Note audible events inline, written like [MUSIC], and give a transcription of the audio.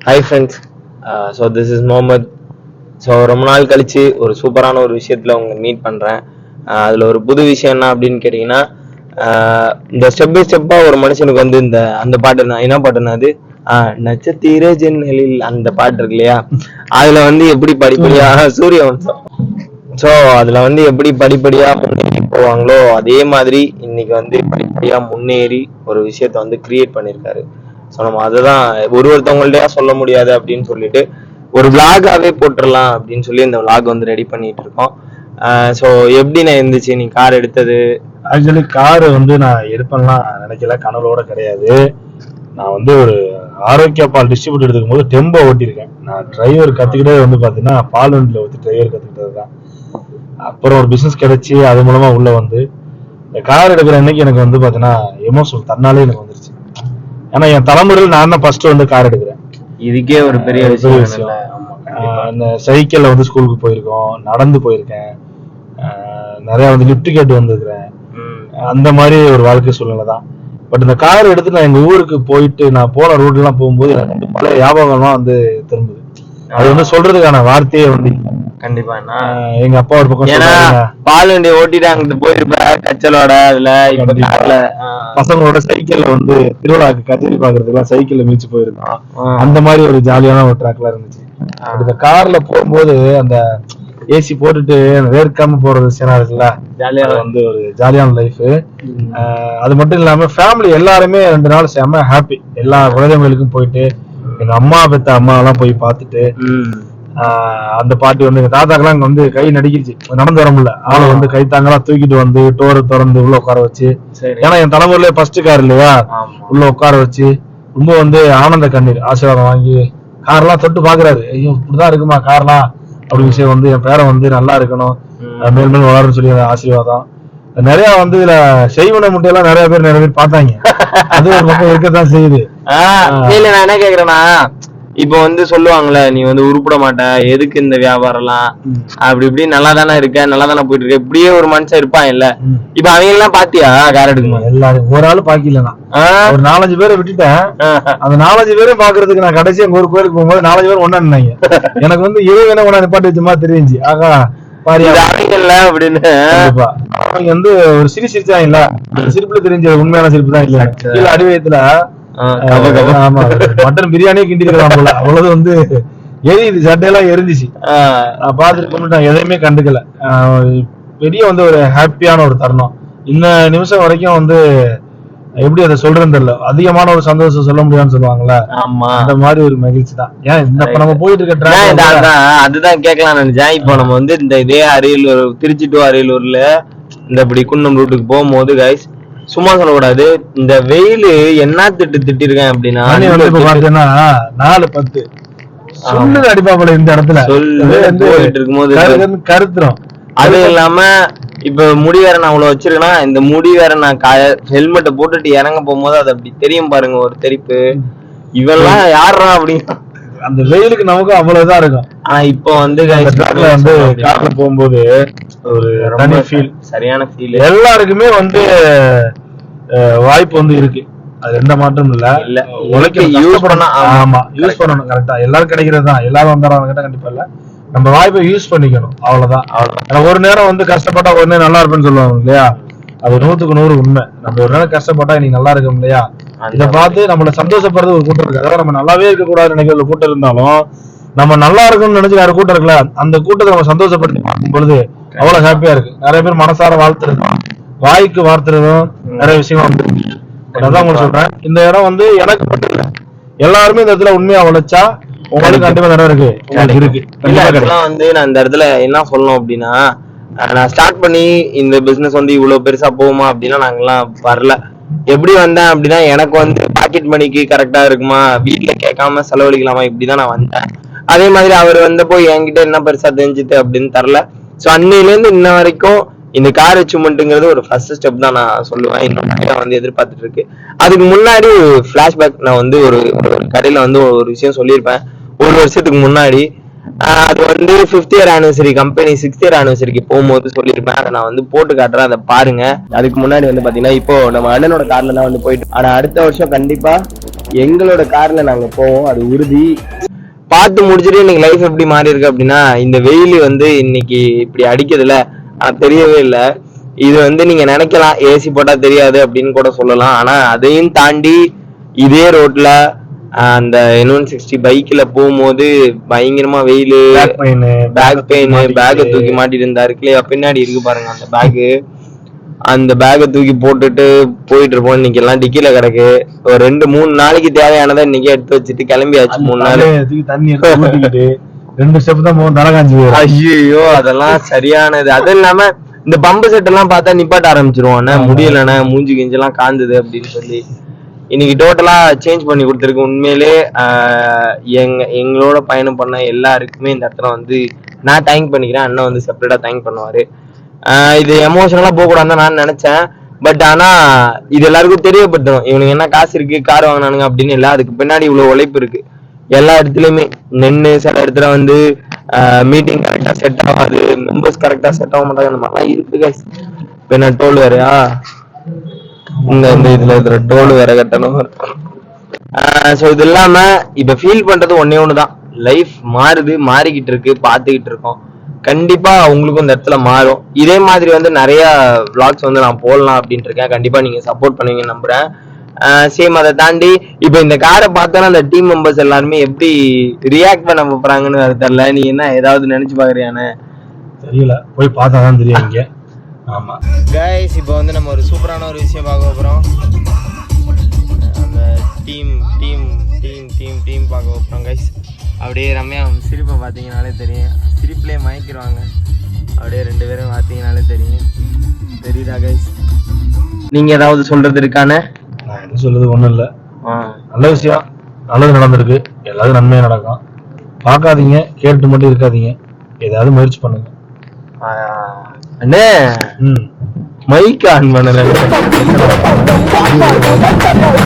Hi friends so this is Mohammed so ரொம்ப நாள் கழிச்சு ஒரு சூப்பரான ஒரு விஷயத்தில் உங்களை மீட் பண்ணுறேன் uh, அதில் ஒரு புது விஷயம் என்ன அப்படின்னு கேட்டிங்கன்னா ஆஹ் uh, இந்த ஸ்டெப் பை ஸ்டெப்பாக ஒரு மனுஷனுக்கு வந்து இந்த அந்த பாட்டு என்ன பாட்டுனா அது ஆஹ் uh, நட்சத்திர ஜன்னலில் அந்த பாட்டு இருக்கு இல்லையா? அதில் வந்து எப்படி படிப்படியாக [LAUGHS] சூரிய வம்சம் ஸோ அதில் வந்து எப்படி படிப்படியாக முன்னேறி போவாங்களோ அதே மாதிரி இன்னைக்கு வந்து படிப்படியாக முன்னேறி ஒரு விஷயத்த வந்து கிரியேட் பண்ணியிருக்காரு ஸோ நம்ம ஒரு ஒருத்தவங்கள்ட்டயா சொல்ல முடியாது அப்படின்னு சொல்லிட்டு ஒரு விளாகாவே போட்டுடலாம் அப்படின்னு சொல்லி இந்த விளாக் வந்து ரெடி பண்ணிட்டு இருக்கோம். ஸோ எப்படிண்ணா இருந்துச்சு? நீ கார் எடுத்தது? ஆக்சுவலி கார் வந்து நான் எடுப்பேன்லாம் நினைக்கல. கனவோட கிடையாது. நான் வந்து ஒரு ஆரோக்கிய பால் டிஸ்ட்ரிபியூட் எடுக்கும் போது டெம்போ ஓட்டியிருக்கேன். நான் டிரைவர் கத்துக்கிட்டே வந்து பாத்தீங்கன்னா பால் வண்டியில வச்சு டிரைவர் கத்துக்கிட்டது தான். அப்புறம் ஒரு பிசினஸ் கிடைச்சி அது மூலமா உள்ள வந்து இந்த கார் எடுக்கிற அன்னைக்கு எனக்கு வந்து பாத்தீங்கன்னா எமோஷனல் தன்னாலே எனக்கு வந்துருச்சு. ஏன்னா என் தலைமுறையில் நான் தான் ஃபர்ஸ்ட் வந்து கார் எடுக்கிறேன். இதுக்கே ஒரு பெரிய விஷயம் இந்த சைக்கிள்ல வந்து ஸ்கூலுக்கு போயிருக்கோம் நடந்து போயிருக்கேன். நிறைய வந்து லிஃப்ட் கேட்டு வந்திருக்கிறேன். அந்த மாதிரி ஒரு வாழ்க்கை சூழ்நிலை தான். பட் இந்த கார் எடுத்து நான் எங்க ஊருக்கு போயிட்டு நான் போன ரோட்ல எல்லாம் போகும்போது எனக்கு பல ஞாபகம்லாம் வந்து திரும்புது. அது வந்து சொல்றதுக்கான வார்த்தையே வந்து. கண்டிப்பா எங்க அப்பா ஒரு பக்கம் ஏன்னா பால் வண்டி ஓட்டிட்டு அங்கிட்டு போயிருப்ப கச்சலோட அதுல இப்ப பசங்களோட சைக்கிள்ல வந்து திருவிழாக்கு கச்சேரி பாக்குறதுக்குலாம் சைக்கிள்ல மீச்சு போயிருந்தோம். அந்த மாதிரி ஒரு ஜாலியான ஒரு ட்ராக்ல இருந்துச்சு. இந்த கார்ல போகும்போது அந்த ஏசி போட்டுட்டு அந்த வேர்க்காம போற விஷயம் இருக்குல்ல? ஜாலியா வந்து ஒரு ஜாலியான லைஃப் அது மட்டும் இல்லாம ஃபேமிலி எல்லாருமே ரெண்டு நாள் செம்ம ஹாப்பி எல்லா குழந்தைங்களுக்கும் போயிட்டு எங்க அம்மா பெத்த அம்மா எல்லாம் போய் பார்த்துட்டு. ஆஹ் அந்த பாட்டி வந்து எங்க தாத்தாக்கெல்லாம் இங்க வந்து கை நடிக்கிச்சு நடந்து வர முடியல. ஆளை வந்து கை தாங்கலாம் தூக்கிட்டு வந்து டோரை திறந்து உள்ள உட்கார வச்சு. ஏன்னா என் தலைமுறையில ஃபர்ஸ்ட் கார் இல்லையா? உள்ள உட்கார வச்சு ரொம்ப வந்து ஆனந்த கண்ணீர் ஆசீர்வாதம் வாங்கி கார்லாம் தொட்டு பாக்குறாரு ஐயோ இப்படிதான் இருக்குமா கார்லாம்? அப்படி விஷயம் வந்து என் பேரன் வந்து நல்லா இருக்கணும். மேல் மேல் வளரும்னு சொல்லி ஆசீர்வாதம். நிறைய வந்து இதுல செய்வன முட்டையெல்லாம் நிறைய பேர் நிறைய பேர் பார்த்தாங்க. அது ஒரு பக்கம் இருக்கத்தான் செய்யுது. இல்ல நான் என்ன கேக்குறேன்னா இப்போ வந்து சொல்லுவாங்கல்ல நீ வந்து உருப்பிட மாட்ட எதுக்கு இந்த வியாபாரம்லாம்? அப்படி இப்படி நல்லா தானே இருக்க நல்லா தானே போயிட்டு இருக்க. இப்படியே ஒரு மனுஷன் இருப்பான் இல்ல. இப்ப அவங்க எல்லாம் பாத்தியா கார் எடுக்கும்போது எல்லாரும் ஒரு ஆளு பாக்கல நான். ஆஹ் ஒரு நாலஞ்சு பேரை விட்டுட்டேன். அந்த நாலஞ்சு பேரும் பாக்குறதுக்கு நான் கடைசி ஒரு கோயிலுக்கு போகும்போது நாலஞ்சு பேர் ஒண்ணா நின்னாங்க. [LAUGHS] எனக்கு வந்து என்ன ஒண்ணா நிப்பாட்டி வச்ச மாதிரி தெரிஞ்சு ஆகா இல்ல அப்படின்னு. அவங்க வந்து ஒரு சிரி சிரிச்சாங்கல்ல. அந்த சிரிப்புல தெரிஞ்ச உண்மையான சிரிப்பு தான் இல்ல. கீழே அடிவயத்துல ஆமா. மட்டன் பிரியாணியே கிண்டி இருக்கலாம் போல. அவ்வளவு வந்து எரியுது சட்டையெல்லாம் எரிஞ்சிச்சு. நான் பார்த்துட்டு நான் எதையுமே கண்டுக்கல. பெரிய வந்து ஒரு ஹாப்பியான ஒரு தருணம். இந்த நிமிஷம் வரைக்கும் வந்து எப்படி அதை சொல்றேன்னு தெரியல. அதிகமான ஒரு சந்தோஷம் சொல்ல முடியாதுன்னு சொல்லுவாங்கல்ல. ஆமா. அந்த மாதிரி ஒரு மகிழ்ச்சி தான். ஏன் இந்த இப்ப நம்ம போயிட்டு இருக்க அதுதான் கேட்கலாம் நினைச்சேன். இப்போ நம்ம வந்து இந்த இதே அரியலூர் திருச்சி டு அரியலூர்ல இந்த இப்படி குன்னம் ரூட்டுக்கு போகும்போது கைஸ் சும்மா சொல்லக்கூடாது. இந்த வெயில் என்ன திட்டு திட்டிருக்கேன் அப்படின்னா பாத்தீங்கன்னா நாலு பத்து. சொல்லுது அடிப்பாப்புல இந்த இடத்துல. சொல்லு, போயிட்டு இருக்கும்போது கரு- கருத்துரும். அது இல்லாம இப்ப முடி வேற நான் அவ்வளவு வச்சிருக்கேன்னா இந்த முடி வேற நான் ஹெல்மெட்டை போட்டுட்டு இறங்க போகும்போது அது அப்படி தெரியும் பாருங்க ஒரு தெரிப்பு. இவெல்லாம் யாரா அப்படின்னு? அந்த வெயிலுக்கு நமக்கு அவ்வளவுதான் இருக்கும். ஆனா இப்போ வந்து ட்ராக்ல வந்து கார்ல போகும்போது ஒரு தனி ஃபீல் சரியான ஃபீல் எல்லாருக்குமே வந்து வாய்ப்பு வந்து இருக்கு. அது எந்த மாற்றமும் இல்ல. இல்ல. உழைக்க யூஸ் பண்ணா, ஆமா. யூஸ் பண்ணணும் கரெக்டா எல்லாரும் கிடைக்கிறது தான் எல்லாரும் வந்தாலும் கிட்ட கண்டிப்பா இல்ல. நம்ம வாய்ப்பை யூஸ் பண்ணிக்கணும். அவ்வளவுதான். ஏன்னா ஒரு நேரம் வந்து கஷ்டப்பட்டா ஒரு நேரம் நல்லா இருப்பேன்னு சொல்லுவாங்க இல்லையா? அது நூத்துக்கு நூறு உண்மை. நம்ம ஒரு நேரம் கஷ்டப்பட்டா நீ நல்லா இருக்கும் இல்லையா இதை பார்த்து நம்மள சந்தோஷப்படுறது ஒரு கூட்டம் இருக்கு. அதாவது நம்ம நல்லாவே இருக்க கூடாதுன்னு நினைக்கிற கூட்டம் இருந்தாலும் நம்ம நல்லா இருக்கும்னு நினைச்சு வேற கூட்டம் இருக்குல்ல அந்த கூட்டத்தை நம்ம சந்தோஷப்படுத்தி பார்க்கும் பொழுது அவ்வளவு ஹாப்பியா இருக்கு. நிறைய பேர் மனசார வாழ்த்துறதும் வாய்க்கு வார்த்துறதும் நிறைய விஷயம் வந்து அதான் உங்களுக்கு சொல்றேன். இந்த இடம் வந்து எனக்கு மட்டும் இல்ல எல்லாருமே இந்த இடத்துல உண்மையா உழைச்சா உங்களுக்கு கண்டிப்பா இடம் இருக்கு. உங்களுக்கு இருக்கு. இல்ல கண்டிப்பா கிடைக்கும் ஆக்சுவலா வந்து நான் இந்த இடத்துல என்ன சொல்லணும் அப்படின்னா அஹ் நான் ஸ்டார்ட் பண்ணி இந்த பிசினஸ் வந்து இவ்வளவு பெருசா போகுமா அப்படின்னா நாங்கெல்லாம் வரல. எப்படி வந்தேன் அப்படின்னா எனக்கு வந்து பாக்கெட் மணிக்கு கரெக்டா இருக்குமா? வீட்ல கேட்காம செலவழிக்கலாமா? இப்படிதான் நான் வந்தேன். அதே மாதிரி அவர் வந்தப்போ என்கிட்ட என்ன பெருசா தெரிஞ்சுது அப்படின்னு தரல. சோ அன்னையில இருந்து இன்ன வரைக்கும் இந்த கார் அச்சீவ்மெண்ட்டுங்கிறது ஒரு ஃபர்ஸ்ட் ஸ்டெப் தான் நான் சொல்லுவேன். இன்னும் நிறைய வந்து எதிர்பார்த்துட்டு இருக்கு. அதுக்கு முன்னாடி ஃபிளாஷ்பேக் நான் வந்து ஒரு ஒரு கடையில வந்து ஒரு விஷயம் சொல்லியிருப்பேன். ஒரு வருஷத்துக்கு முன்னாடி அது வந்து fifth year anniversary company sixth year ஆனிவர்சரிக்கு போகும்போது சொல்லியிருப்பேன். அதை நான் வந்து போட்டு காட்டுறேன் அதை பாருங்க. அதுக்கு முன்னாடி வந்து பாத்தீங்கன்னா இப்போ நம்ம அண்ணனோட கார்ல தான் வந்து போயிட்டு ஆனா அடுத்த வருஷம் கண்டிப்பா எங்களோட கார்ல நாங்க போவோம். அது உறுதி. பார்த்து முடிச்சுட்டு இன்னைக்கு லைஃப் எப்படி மாறி இருக்கு அப்படின்னா இந்த வெயில் வந்து இன்னைக்கு இப்படி அடிக்கிறதுல தெரியவே இல்லை. இது வந்து நீங்க நினைக்கலாம் ஏசி போட்டா தெரியாது அப்படின்னு கூட சொல்லலாம். ஆனா அதையும் தாண்டி இதே ரோட்ல அந்த N160 சிக்ஸ்டி பைக்ல போகும்போது பயங்கரமா வெயில் பேக் பெயின் பேக் பெயின் பேக்கை தூக்கி மாட்டிட்டு இருந்தா இருக்குல்லையா பின்னாடி இருக்கு பாருங்க அந்த பேக்கு அந்த பேக்கை தூக்கி போட்டுட்டு போயிட்டு இருப்போம் இன்னைக்கு. எல்லாம் டிக்கில கிடக்கு. ஒரு ரெண்டு மூணு நாளைக்கு தேவையானதை இன்னைக்கு எடுத்து வச்சுட்டு கிளம்பியாச்சு மூணு நாள். தண்ணி ரெண்டு ஸ்டெப் தான் போகும் காஞ்சி ஐயோ அதெல்லாம் சரியானது. அது இல்லாம இந்த பம்பு செட் எல்லாம் பார்த்தா நிப்பாட்ட ஆரம்பிச்சிருவோம். முடியலண்ணே மூஞ்சி கிஞ்செல்லாம் காந்துது அப்படின்னு சொல்லி. இன்னைக்கு டோட்டலா சேஞ்ச் பண்ணி கொடுத்துருக்கு. உண்மையிலே எங்க எங்களோட பயணம் பண்ண எல்லாருக்குமே இந்த இடத்துல வந்து நான் தேங்க் பண்ணிக்கிறேன். அண்ணன் வந்து செப்பரேட்டா தேங்க் பண்ணுவாரு. இது எமோஷனலா போக கூடாதுன்னு நான் நினைச்சேன். பட் ஆனா இது எல்லாருக்கும் தெரியப்பட்டுரும். இவனுக்கு என்ன காசு இருக்கு கார் வாங்கினானுங்க அப்படின்னு இல்லை. அதுக்கு பின்னாடி இவ்வளவு உழைப்பு இருக்கு. எல்லா இடத்துலயுமே நின்று சில இடத்துல வந்து மீட்டிங் கரெக்டா செட் ஆகாது மெம்பர்ஸ் கரெக்டா செட் ஆக மாட்டாங்க. அந்த மாதிரிலாம் இருக்கு guys. இப்ப என்ன டோல் வேறையா இந்த இந்த இதுல இருக்கிற டோல் வேற கட்டணும் ஸோ இது இல்லாம இப்ப ஃபீல் பண்றது ஒண்ணே ஒண்ணுதான். லைஃப் மாறுது மாறிக்கிட்டு இருக்கு பார்த்துக்கிட்டு இருக்கோம். கண்டிப்பா உங்களுக்கும் இந்த இடத்துல மாறும். இதே மாதிரி வந்து நிறைய vlogs வந்து நான் போடலாம் அப்படின்ட்டு இருக்கேன். கண்டிப்பா நீங்க சப்போர்ட் பண்ணுவீங்கன்னு நம்புறேன். சேம் அதை தாண்டி இப்போ இந்த காரை பார்த்தோன்னா அந்த டீம் மெம்பர்ஸ் எல்லாருமே எப்படி ரியாக்ட் பண்ண போறாங்கன்னு வேற தெரியல. நீ என்ன ஏதாவது நினைச்சு பாக்குறியானே தெரியல. போய் பார்த்தா தான் தெரியும் இங்க. ஆமா. கைஸ் இப்போ வந்து நம்ம ஒரு சூப்பரான ஒரு விஷயம் பார்க்க போகிறோம் அந்த team team team team team பார்க்க போகிறோம் கைஸ் அப்படியே ரம்யா சிரிப்பை பார்த்தீங்கனாலே தெரியும். சிரிப்புலேயே மயக்கிடுவாங்க. அப்படியே ரெண்டு பேரும் பார்த்தீங்கனாலே தெரியும். தெரியுதா கைஸ் நீங்கள் ஏதாவது சொல்கிறது இருக்கானே? நான் என்ன சொல்றது ஒண்ணும் இல்ல. நல்ல விஷயம். நல்லது நடந்திருக்கு. எல்லாரும் நன்மையா நடக்கும். பார்க்காதீங்க. கேட்டு மட்டும் இருக்காதீங்க. ஏதாவது முயற்சி பண்ணுங்க. ஆ, அண்ணே. மைக் ஆன் பண்ணல.